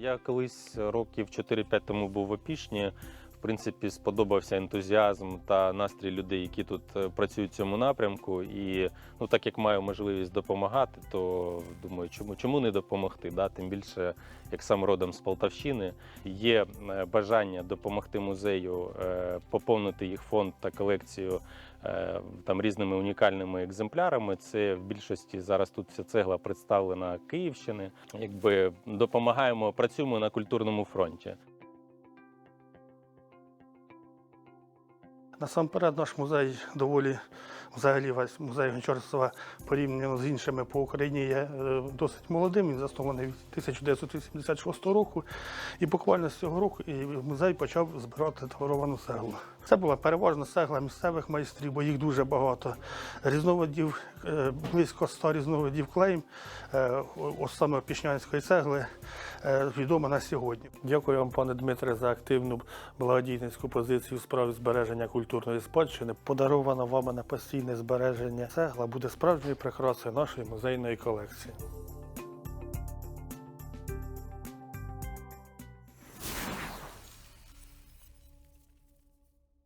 Я колись років 4-5 тому був в Опішні. Принципі, сподобався ентузіазм та настрій людей, які тут е, працюють в цьому напрямку. І ну, так як маю можливість допомагати, то думаю, чому, чому не допомогти? Да? Тим більше, як сам родом з Полтавщини, є е, бажання допомогти музею е, поповнити їх фонд та колекцію там різними унікальними екземплярами. Це в більшості зараз тут вся цегла представлена Київщини. Якби допомагаємо, працюємо на культурному фронті. Насамперед, наш музей доволі, взагалі весь музей Гончарства порівняно з іншими по Україні є е, досить молодим. Він заснований від 1986 року. І буквально з цього року музей почав збирати товаровану цеглу. Це була переважно цегла місцевих майстрів, бо їх дуже багато. Різновидів, е, близько 100 різновидів клейм, е, ось саме пішнянської цегли, відомо на сьогодні. Дякую вам, пане Дмитре, за активну благодійницьку позицію у справі збереження культурної спадщини. Подарована вами на постійне збереження цегла буде справжньою прикрасою нашої музейної колекції.